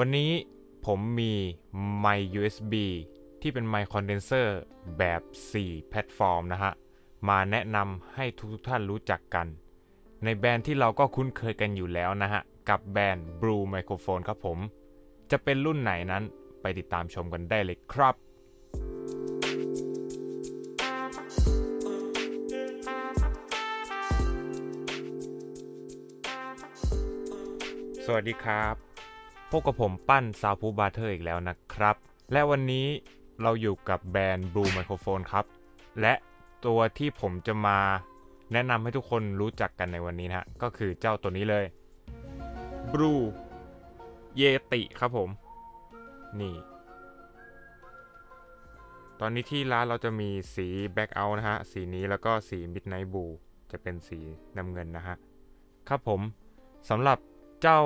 วันนี้ผมมีไมค์ USB ที่เป็นไมค์คอนเดนเซอร์แบบ 4 แพลตฟอร์มนะฮะ มาแนะนำให้ทุกๆท่านรู้จักกัน ในแบรนด์ที่เราก็คุ้นเคยกันอยู่แล้วนะฮะ กับแบรนด์ Blue Microphone ครับผม จะเป็นรุ่นไหนนั้นไปติดตามชมกันได้เลยครับสวัสดีครับ พบกับผมปั้นซาวพูบาเทอร์อีกแล้วนะครับ และวันนี้เราอยู่กับแบรนด์ Blue Microphone ครับ และตัวที่ผมจะมาแนะนำให้ทุกคนรู้จักกันในวันนี้นะฮะ ก็คือเจ้าตัวนี้เลย Blue Yeti ครับผม นี่ ตอนนี้ที่ร้านเราจะมีสี Back Out นะฮะ สีนี้แล้วก็สี Midnight Blue จะเป็นสีน้ำเงินนะฮะ ครับผมสำหรับเจ้า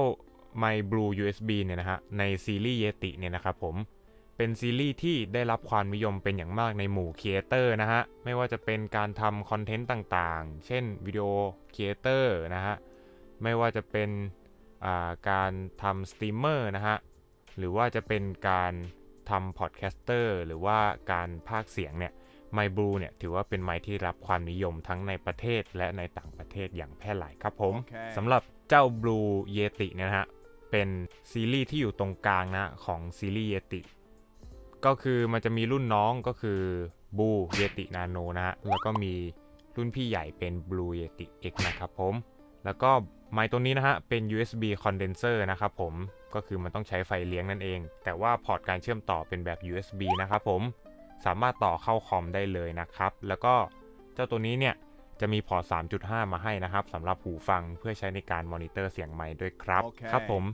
My Blue USB เนี่ยนะฮะในซีรีส์ Yeti เนี่ยนะครับผมเป็นซีรีส์ที่ได้รับความนิยมเป็นอย่างมากในหมู่ครีเอเตอร์นะฮะไม่ว่าจะเป็นการทำคอนเทนต์ต่างๆ เช่นวิดีโอครีเอเตอร์นะฮะไม่ว่าจะเป็นอ่าการทำสตรีมเมอร์นะฮะหรือว่าจะเป็นการทำพอดแคสเตอร์หรือว่าการพากย์เสียงเนี่ยไมค์บลูเนี่ยถือว่าเป็นไมค์ที่รับความนิยมทั้งในประเทศและในต่างประเทศอย่างแพร่หลายครับผมโอเคสำหรับเจ้า Blue Yeti เนี่ยนะฮะ เป็นซีรีส์ที่อยู่ตรงกลางนะของซีรีส์ Yeti ก็คือมันจะมีรุ่นน้องก็คือ Blue Yeti Nano นะฮะ แล้วก็มีรุ่นพี่ใหญ่เป็น Blue Yeti X นะครับผม แล้วก็ไมค์ตัวนี้นะฮะ เป็น USB condenser นะครับผม ก็คือมันต้องใช้ไฟเลี้ยงนั่นเอง แต่ว่าพอร์ตการเชื่อมต่อเป็นแบบ USB นะครับผม สามารถต่อเข้าคอมได้เลยนะครับ แล้วก็เจ้าตัวนี้เนี่ยจะมีพอร์ต 3.5 มาให้นะครับสำหรับหูฟังเพื่อใช้ในการมอนิเตอร์เสียงไมค์ด้วยครับโอเคครับผม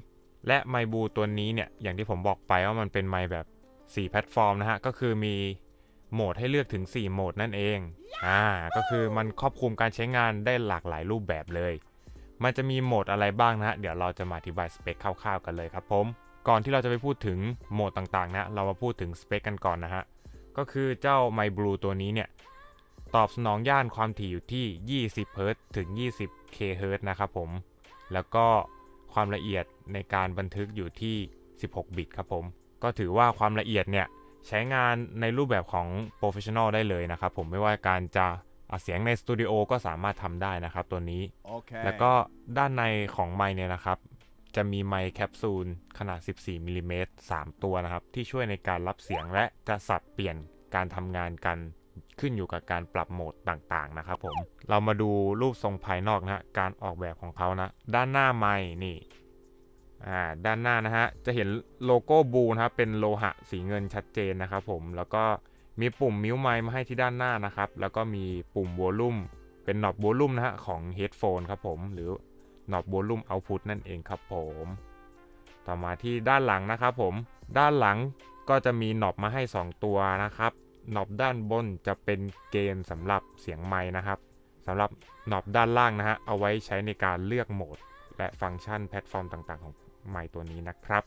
และไมบูตัวนี้เนี่ย อย่างที่ผมบอกไปว่ามันเป็นไมแบบ4แพลตฟอร์มนะฮะ ก็คือมีโหมดให้เลือกถึง 4 โหมดนั่นเอง อ่า ก็คือมันครอบคลุมการใช้งานได้หลากหลายรูปแบบเลย มันจะมีโหมดอะไรบ้างนะฮะ เดี๋ยวเราจะมาอธิบายสเปคคร่าวๆกันเลยครับผม ก่อนที่เราจะไปพูดถึงโหมดต่างๆนะ เรามาพูดถึงสเปคกันก่อนนะฮะ ก็คือเจ้า My Blue ตัวนี้เนี่ย ตอบสนองย่านความถี่อยู่ที่ 20เฮิรตถึง 20 k เฮิรตนะครับผม แล้วก็ ความละเอียดในการบันทึกอยู่ที่ 16 บิตครับผม ก็ถือว่าความละเอียดเนี่ยใช้งานในรูปแบบของ Professional ได้เลยนะครับผมไม่ว่าการจะอัดเสียงในสตูดิโอก็สามารถทำได้นะครับตัวนี้โอเคแล้วก็ด้านในของไมค์เนี่ยนะครับจะมีไมค์แคปซูลขนาด 14มิลลิเมตร3ตัวนะครับ ที่ช่วยในการรับเสียงและจะสับเปลี่ยนการทำงานกัน ขึ้นอยู่กับการปรับโหมดต่างๆนะครับผมเรามาดูรูปทรงภายนอกนะฮะการออกแบบของเขานะ ด้านหน้าไมค์นี่อ่าด้านหน้านะฮะจะเห็นโลโก้บูนะครับเป็นโลหะสีเงินชัดเจนนะครับผมแล้วก็มีปุ่มมิวไมค์มาให้ที่ด้านหน้านะครับ แล้วก็มีปุ่มวอลลุ่มเป็นหนอบวอลลุ่มนะฮะของเฮดโฟนครับผมหรือหนอบวอลลุ่มเอาพุตนั่นเองครับผม ต่อมาที่ด้านหลังนะครับผมด้านหลังก็จะมีหนอบมาให้ 2 ตัวนะครับ หนอบด้านบนจะเป็นเกณฑ์สำหรับเสียงไม้นะครับสำหรับหนอบด้านล่างนะฮะเอาไว้ใช้ในการเลือกโหมด และฟังก์ชันแพลตฟอร์มต่างๆ ของไมค์ตัวนี้นะครับ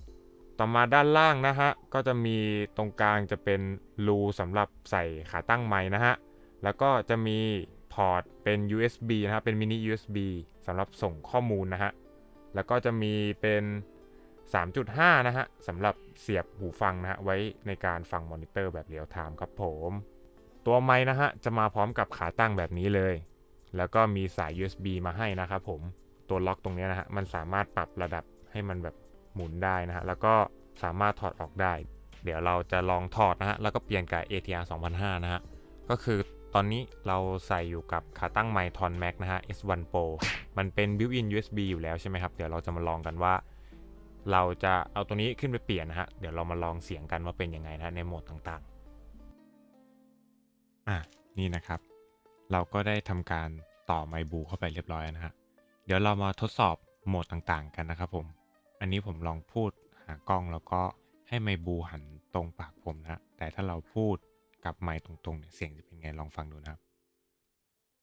ต่อมาด้านล่างนะฮะก็จะมีตรงกลางจะเป็นรูสำหรับใส่ขาตั้งไม้นะฮะแล้วก็จะมีพอร์ตเป็น USB นะครับเป็นมินิ USB สำหรับส่งข้อมูลนะฮะแล้วก็จะมีเป็น 3.5 นะฮะสำหรับ เสียบหูฟังนะฮะไว้ในการฟังมอนิเตอร์แบบเรียลไทม์ครับผม ตัวไม้นะฮะจะมาพร้อมกับขาตั้งแบบนี้เลย แล้วก็มีสาย USB มาให้นะครับผม ตัวล็อกตรงนี้นะฮะมันสามารถปรับระดับให้มันแบบหมุนได้นะฮะแล้วก็สามารถถอดออกได้ เดี๋ยวเราจะลองถอดนะฮะแล้วก็เปลี่ยนกับ ATR 2005 นะฮะก็คือตอนนี้เราใส่อยู่กับขาตั้งไมค์ทอนแม็กนะฮะ S1 Pro มันเป็น built-in USB อยู่แล้วใช่ไหมครับ เดี๋ยวเราจะมาลองกันว่า เราจะเอาตัวนี้ขึ้นไปเปลี่ยนนะฮะ เดี๋ยวเรามาลองเสียงกันว่าเป็นยังไงนะในโหมดต่างๆ อะนี่นะครับ เราก็ได้ทำการต่อไมบูเข้าไปเรียบร้อยนะฮะ เดี๋ยวเรามาทดสอบโหมดต่างๆ กันนะครับผม อันนี้ผมลองพูดหากล้องแล้วก็ให้ไมบูหันตรงปากผมนะ แต่ถ้าเราพูดกับไมตรงๆเนี่ยเสียงจะเป็นไงลองฟังดูนะครับ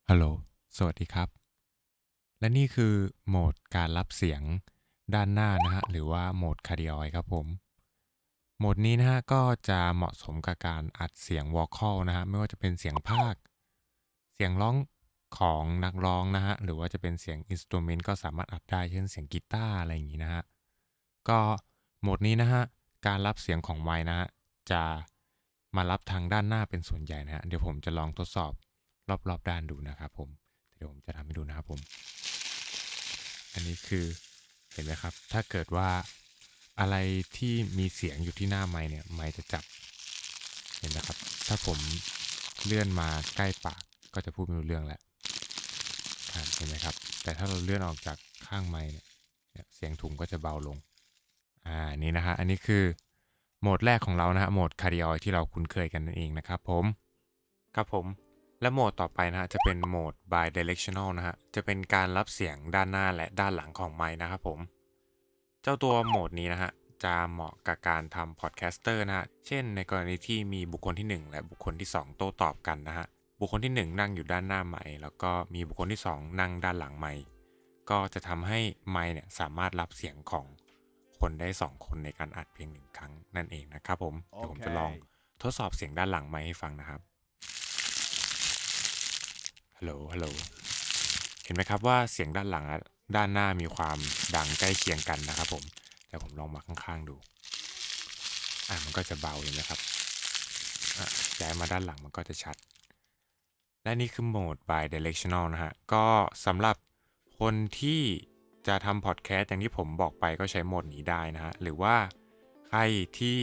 ฮัลโหล สวัสดีครับ และนี่คือโหมดการรับเสียง ด้านหน้านะฮะหรือว่าโหมดคาร์ดิออยครับผม โหมดนี้นะฮะก็จะเหมาะสมกับการอัดเสียงวอลคอลนะฮะไม่ว่าจะเป็นเสียงภาค เสียงร้องของนักร้องนะฮะหรือว่าจะเป็นเสียงอินสตูเมนต์ก็สามารถอัดได้เช่นเสียงกีตาร์อะไรอย่างนี้นะฮะก็โหมดนี้นะฮะการรับเสียงของไมค์นะฮะจะมารับทางด้านหน้าเป็นส่วนใหญ่นะฮะเดี๋ยวผมจะลองทดสอบรอบๆด้านดูนะครับผมเดี๋ยวผมจะทำให้ดูนะครับผม อันนี้คือ ห็นไหมครับ ถ้าเกิดว่าอะไรที่มีเสียงอยู่ที่หน้าไมค์เนี่ย ไมค์จะจับ เห็นนะครับ ถ้าผมเลื่อนมาใกล้ปากก็จะพูดไม่รู้เรื่องแล้วเห็นไหมครับ แต่ถ้าเราเลื่อนออกจากข้างไมค์เนี่ยเนี่ย เสียงถุงก็จะเบาลง อ่า นี่นะฮะ อันนี้คือโหมดแรกของเรานะฮะ โหมดคาร์ดิออยที่เราคุ้นเคยกันนั่นเองนะครับผม ครับผม และโหมดต่อไปนะฮะจะเป็นโหมด bi-directional นะฮะ จะเป็นการรับเสียงด้านหน้าและด้านหลังของไมค์นะครับผม เจ้าตัวโหมดนี้นะฮะจะเหมาะกับการทำพอดแคสเตอร์นะฮะ เช่นในกรณีที่มีบุคคลที่ 1 และบุคคลที่ 2 โต้ตอบกันนะฮะ บุคคลที่ 1 นั่งอยู่ด้านหน้าไมค์แล้วก็มีบุคคลที่ 2 นั่งด้านหลังไมค์ก็จะทำให้ไมค์เนี่ยสามารถรับเสียงของคนได้ 2 คนในการอัดเพียงหนึ่งครั้งนั่นเองนะครับผม เดี๋ยวผมจะลองทดสอบเสียงด้านหลังไมค์ให้ฟังนะครับ ฮัลโหล ฮัลโหล เห็นไหมครับว่าเสียงด้านหลังและด้านหน้ามีความดังใกล้เคียงกันนะครับผมแต่ผมลองมาข้างๆดู อะมันก็จะเบาเลยนะครับย้ายมาด้านหลังมันก็จะชัด และนี่คือโหมด bi-directional นะฮะ ก็สำหรับคนที่จะทำพอดแคสต์อย่างที่ผมบอกไปก็ใช้โหมดนี้ได้นะฮะ หรือว่าใครที่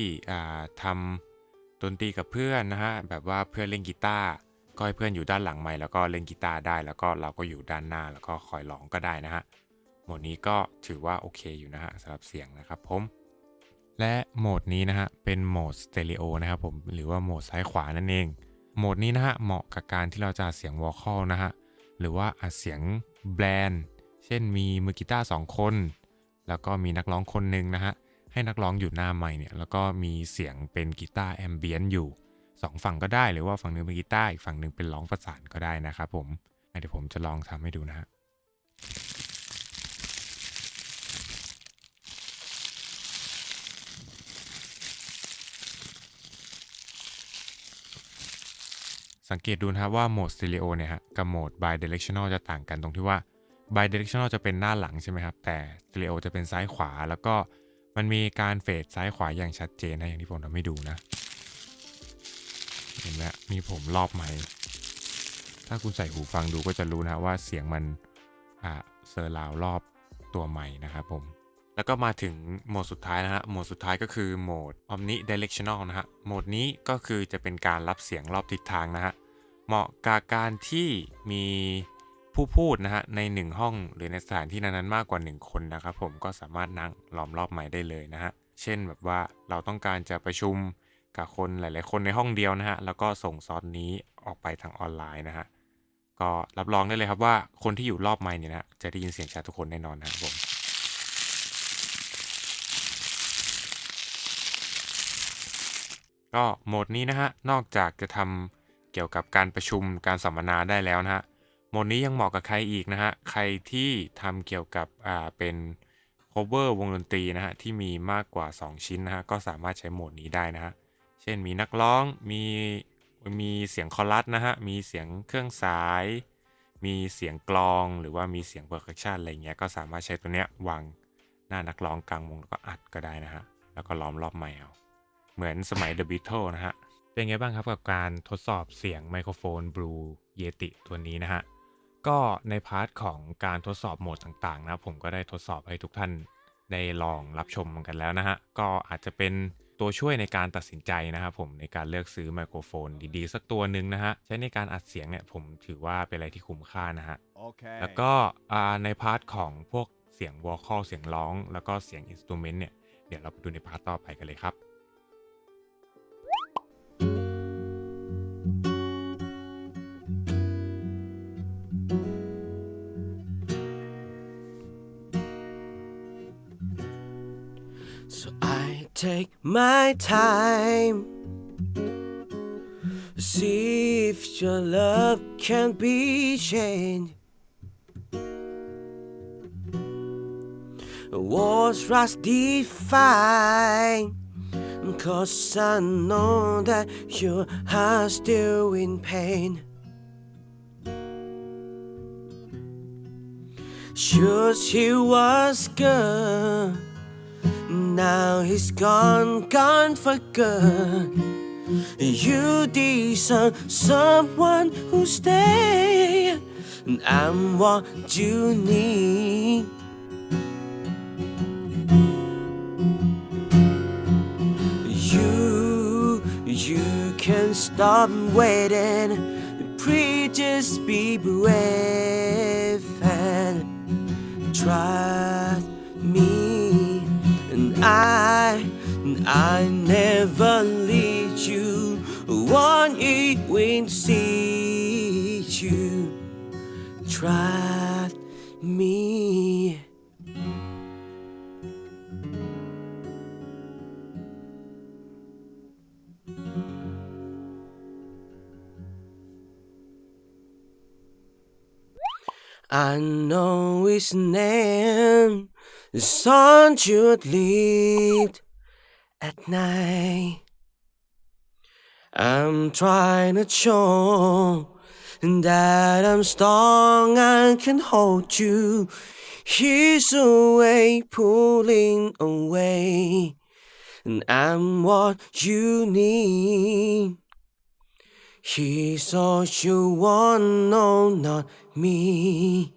ทำดนตรีกับเพื่อนนะฮะ แบบว่าเพื่อนเล่นกีตาร์ ก็ให้เพื่อนอยู่ด้านหลังไมค์แล้วก็เล่นกีตาร์ได้ แล้วก็เราก็อยู่ด้านหน้าแล้วก็คอยร้องก็ได้นะฮะโหมดนี้ก็ถือว่าโอเคอยู่นะฮะสำหรับเสียงนะครับผม และโหมดนี้นะฮะเป็นโหมดสเตอริโอนะครับผมหรือว่าโหมดซ้ายขวานั่นเอง โหมดนี้นะฮะเหมาะกับการที่เราจะเสียงวอลคอลนะฮะหรือว่าอัดเสียงแบรนด์ เช่นมีมือกีตาร์สองคน แล้วก็มีนักร้องคนหนึ่งนะฮะให้นักร้องอยู่หน้าไมค์เนี่ยแล้วก็มีเสียงเป็นกีตาร์แอมเบียนอยู่ สองฝั่งก็ได้หรือว่าฝั่งหนึงเป็นกีตาร์อีกฝั่งหนึ่งเป็นร้องประสานก็ได้นะครับผมเดี๋ยวผมจะลองทำให้ดูนะฮะสังเกตดูนะครับว่าโหมด Stereo เนี่ยฮะกับโหมด Bi-directional จะต่างกันตรงที่ว่า Bi-directional จะเป็นหน้าหลังใช่ไหมครับ แต่ Stereo จะเป็นซ้ายขวา แล้วก็มันมีการเฟดซ้ายขวาอย่างชัดเจนนะอย่างที่ผมทำให้ดูนะ เห็นไหมมีผมรอบไมค์ถ้าคุณใส่หูฟังดูก็จะรู้นะฮะว่าเสียงมันอ่าเซอร์ราวรอบตัวไมค์นะครับผม แล้วก็มาถึงโหมดสุดท้ายนะฮะ โหมดสุดท้ายก็คือโหมด omnidirectional นะฮะ โหมดนี้ก็คือจะเป็นการรับเสียงรอบทิศทางนะฮะ เหมาะกับการที่มีผู้พูดนะฮะในหนึ่งห้องหรือในสถานที่นั้นๆมากกว่า 1 คนนะครับผมก็สามารถนั่งล้อมรอบไม้ได้เลยนะฮะ เช่นแบบว่าเราต้องการจะประชุม กับคนหลาย ๆ คนในห้องเดียวนะฮะ แล้วก็ส่งซอสนี้ออกไปทางออนไลน์นะฮะ ก็รับรองได้เลยครับว่าคนที่อยู่รอบไม้เนี่ยนะฮะจะได้ยินเสียงชัดทุกคนแน่นอนนะครับผมก็โหมดนี้นะฮะ นอกจากจะทำเกี่ยวกับการประชุมการสัมมนาได้แล้วนะฮะ โหมดนี้ยังเหมาะกับใครอีกนะฮะ ใครที่ทำเกี่ยวกับอ่าเป็น cover วงดนตรีนะฮะ ที่มีมากกว่า 2 ชิ้นนะฮะ ก็สามารถใช้โหมดนี้ได้นะฮะ เช่นมีนักร้อง มีมีเสียงคอรัสนะฮะ มีเสียงเครื่องสาย มีเสียงกลองหรือว่ามีเสียงเ e อร์คัชชันอะไรเงี้ย ก็สามารถใช้ตัวเนี้ยวางหน้านักร้องกลางวงแล้วก็อัดก็ได้นะฮะ แล้วก็ล้อมรอบไมค์เอา เหมือนสมัย The Beatles นะฮะ เป็นไงบ้างครับกับการทดสอบเสียงไมโครโฟน Blue Yeti ตัวนี้นะฮะ ก็ในพาร์ทของการทดสอบโหมดต่างๆนะผมก็ได้ทดสอบให้ทุกท่านได้ลองรับชมกันแล้วนะฮะ ก็อาจจะเป็น ตัวช่วยในการตัดสินใจนะครับผมในการเลือกซื้อไมโครโฟนดีๆ สักตัวหนึ่งนะฮะใช้ในการอัดเสียงเนี่ยผมถือว่าเป็นอะไรที่คุ้มค่านะฮะ Okay. แล้วก็อ่าในพาร์ทของพวกเสียงวอลคอลเสียงร้อง แล้วก็เสียงอินสตูเมนต์เนี่ยเดี๋ยวเราไปดูในพาร์ทต่อไปกันเลยครับ take my time. See if your love can be changed. Was rust defined? Cause I know that your heart's still in pain. Sure, she was good now he's gone, gone for good. You deserve someone who stay, and I'm what you need. You, you can stop waiting. Just be brave and trust me. I, never lead you. One it will see you. Trust me. I know his name. The sun should leave at night. I'm trying to show that I'm strong and can hold you. He's away, pulling away, and I'm what you need. He's all you want, no, not me.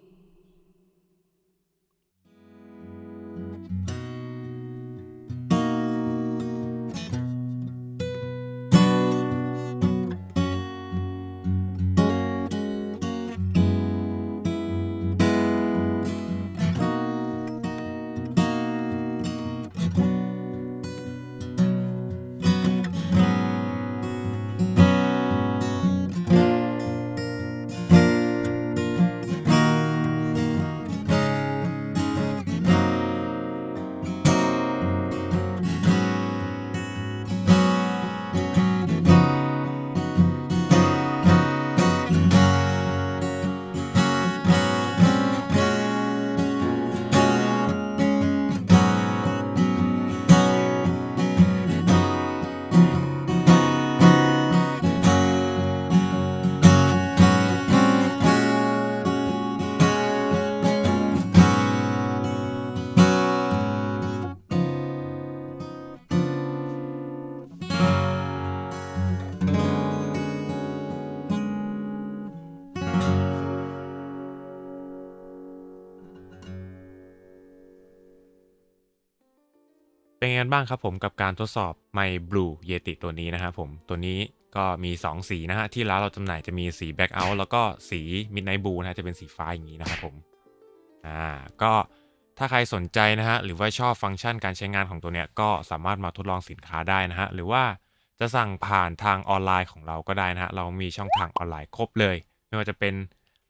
เป็นไงกันบ้างครับผมกับการทดสอบไม Blue Yeti ตัวนี้นะครับผมตัวนี้ก็มี 2 สีนะฮะ ที่ร้านเราจำหน่ายจะมีสี Black Out แล้วก็สี Midnight Blue นะฮะจะเป็นสีฟ้าอย่างนี้นะครับผมอ่าก็ถ้าใครสนใจนะฮะ หรือว่าชอบฟังก์ชันการใช้งานของตัวเนี้ยก็สามารถมาทดลองสินค้าได้นะฮะ หรือว่าจะสั่งผ่านทางออนไลน์ของเราก็ได้นะฮะ เรามีช่องทางออนไลน์ครบเลย ไม่ว่าจะเป็น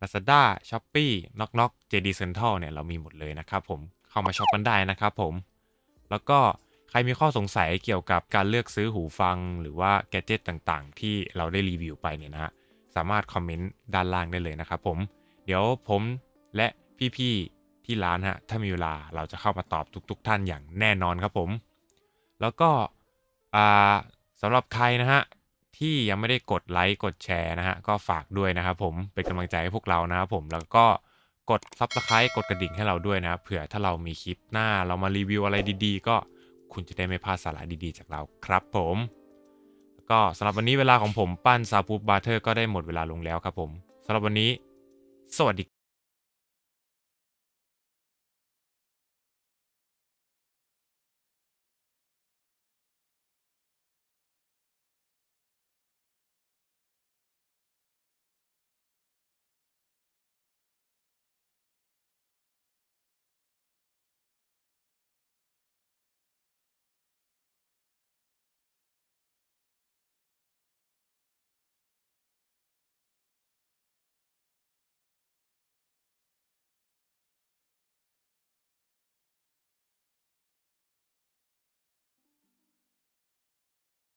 Lazada, Shopee, Knock Knock, JD Central เนี่ยเรามีหมดเลยนะครับผมเข้ามาช็อปกันได้นะครับผม แล้วก็ใครมีข้อสงสัยเกี่ยวกับการเลือกซื้อหูฟัง หรือว่าแกดเจิตต่างๆ ที่เราได้รีวิวไปเนี่ยนะฮะสามารถคอมเมนต์ด้านล่างได้เลยนะครับผม เดี๋ยวผมและพี่ๆที่ร้านฮะถ้ามีเวลาเราจะเข้ามาตอบทุก ๆ ท่านอย่างแน่นอนครับผม แล้วก็อ่าสำหรับใครนะฮะที่ยังไม่ได้กดไลค์กดแชร์นะฮะก็ฝากด้วยนะครับผมเป็นกำลังใจให้พวกเรานะครับผมแล้วก็ กด Subscribe กดกระดิ่งให้เราด้วยนะเผื่อถ้าเรามีคลิปหน้าเรามารีวิวอะไรดีๆ ก็คุณจะได้ไม่พลาดสาระดีๆ จากเราครับผมก็สำหรับวันนี้เวลาของผมปั้นซาปูบาเทอร์ก็ได้หมดเวลาลงแล้วครับผมสำหรับวันนี้ สวัสดี